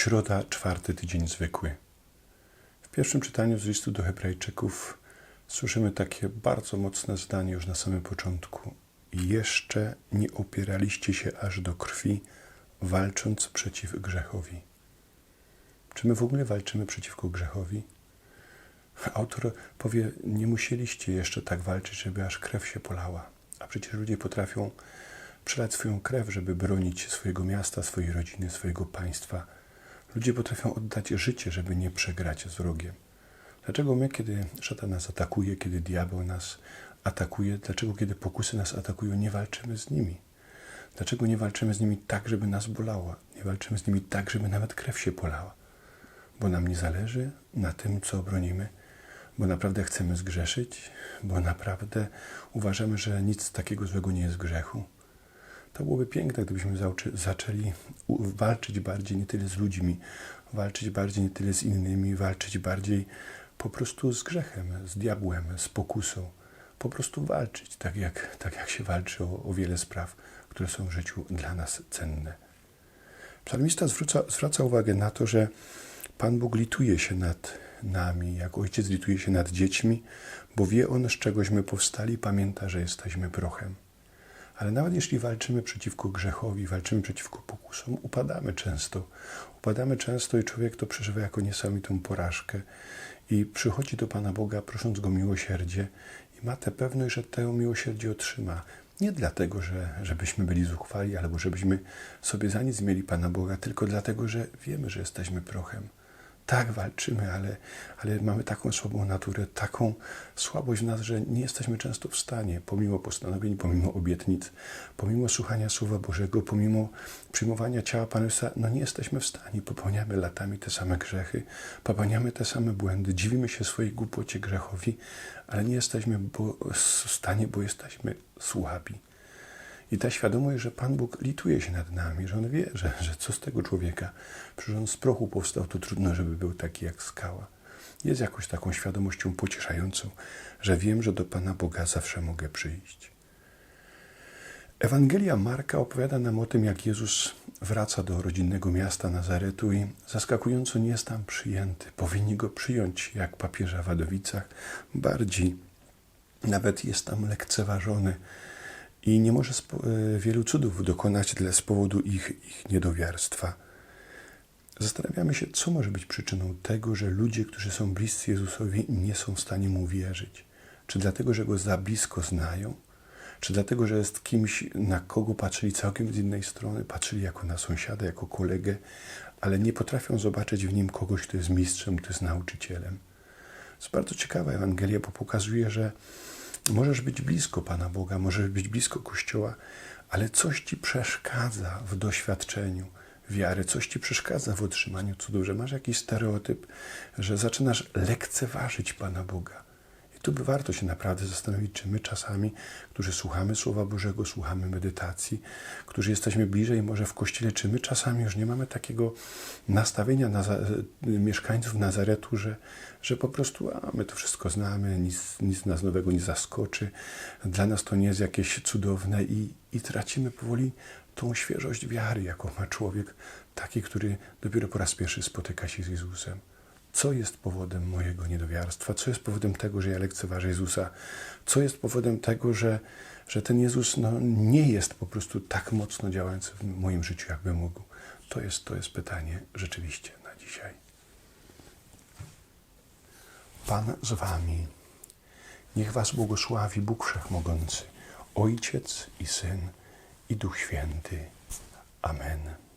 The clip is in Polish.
Środa, czwarty tydzień zwykły. W pierwszym czytaniu z listu do Hebrajczyków słyszymy takie bardzo mocne zdanie już na samym początku. Jeszcze nie opieraliście się aż do krwi, walcząc przeciw grzechowi. Czy my w ogóle walczymy przeciwko grzechowi? Autor powie, nie musieliście jeszcze tak walczyć, żeby aż krew się polała. A przecież ludzie potrafią przelać swoją krew, żeby bronić swojego miasta, swojej rodziny, swojego państwa. Ludzie potrafią oddać życie, żeby nie przegrać z wrogiem. Dlaczego my, kiedy szatan nas atakuje, kiedy diabeł nas atakuje, dlaczego kiedy pokusy nas atakują, nie walczymy z nimi? Dlaczego nie walczymy z nimi tak, żeby nas bolała? Nie walczymy z nimi tak, żeby nawet krew się polała? Bo nam nie zależy na tym, co bronimy, bo naprawdę chcemy zgrzeszyć, bo naprawdę uważamy, że nic takiego złego nie jest grzechu. To byłoby piękne, gdybyśmy zaczęli walczyć bardziej nie tyle z ludźmi, walczyć bardziej nie tyle z innymi, walczyć bardziej po prostu z grzechem, z diabłem, z pokusą. Po prostu walczyć, tak jak, tak jak się walczy o, o wiele spraw, które są w życiu dla nas cenne. Psalmista zwróca, zwraca uwagę na to, że Pan Bóg lituje się nad nami, jak ojciec lituje się nad dziećmi, bo wie on, z czegośmy powstali, pamięta, że jesteśmy prochem. Ale nawet jeśli walczymy przeciwko grzechowi, walczymy przeciwko pokusom, upadamy często. Upadamy często i człowiek to przeżywa jako niesamowitą porażkę i przychodzi do Pana Boga, prosząc Go miłosierdzie i ma tę pewność, że to miłosierdzie otrzyma. Nie dlatego, że, żebyśmy byli zuchwali albo żebyśmy sobie za nic mieli Pana Boga, tylko dlatego, że wiemy, że jesteśmy prochem. Tak, walczymy, ale, ale mamy taką słabą naturę, taką słabość w nas, że nie jesteśmy często w stanie, pomimo postanowień, pomimo obietnic, pomimo słuchania Słowa Bożego, pomimo przyjmowania ciała Pana Jezusa, no nie jesteśmy w stanie. Popełniamy latami te same grzechy, popełniamy te same błędy, dziwimy się swojej głupocie grzechowi, ale nie jesteśmy bo, w stanie, bo jesteśmy słabi. I ta świadomość, że Pan Bóg lituje się nad nami, że On wie, że, że co z tego człowieka, przecież on z prochu powstał, to trudno, żeby był taki jak skała. Jest jakąś taką świadomością pocieszającą, że wiem, że do Pana Boga zawsze mogę przyjść. Ewangelia Marka opowiada nam o tym, jak Jezus wraca do rodzinnego miasta Nazaretu i zaskakująco nie jest tam przyjęty. Powinni go przyjąć jak papieża w Wadowicach. Bardziej nawet jest tam lekceważony i nie może e, wielu cudów dokonać dla z powodu ich, ich niedowiarstwa. Zastanawiamy się, co może być przyczyną tego, że ludzie, którzy są bliscy Jezusowi, nie są w stanie mu wierzyć. Czy dlatego, że go za blisko znają? Czy dlatego, że jest kimś, na kogo patrzyli całkiem z innej strony, patrzyli jako na sąsiada, jako kolegę, ale nie potrafią zobaczyć w nim kogoś, kto jest mistrzem, kto jest nauczycielem? To jest bardzo ciekawa Ewangelia, bo pokazuje, że możesz być blisko Pana Boga, możesz być blisko Kościoła, ale coś ci przeszkadza w doświadczeniu wiary, coś ci przeszkadza w otrzymaniu cudów, że masz jakiś stereotyp, że zaczynasz lekceważyć Pana Boga. By warto się naprawdę zastanowić, czy my czasami, którzy słuchamy Słowa Bożego, słuchamy medytacji, którzy jesteśmy bliżej może w Kościele, czy my czasami już nie mamy takiego nastawienia na mieszkańców Nazaretu, że, że po prostu a, my to wszystko znamy, nic, nic nas nowego nie zaskoczy, dla nas to nie jest jakieś cudowne i, i tracimy powoli tą świeżość wiary, jaką ma człowiek, taki, który dopiero po raz pierwszy spotyka się z Jezusem. Co jest powodem mojego niedowiarstwa? Co jest powodem tego, że ja lekceważę Jezusa? Co jest powodem tego, że, że ten Jezus no, nie jest po prostu tak mocno działający w moim życiu, jakby mógł? To jest, to jest pytanie rzeczywiście na dzisiaj. Pan z wami. Niech was błogosławi Bóg Wszechmogący, Ojciec i Syn i Duch Święty. Amen.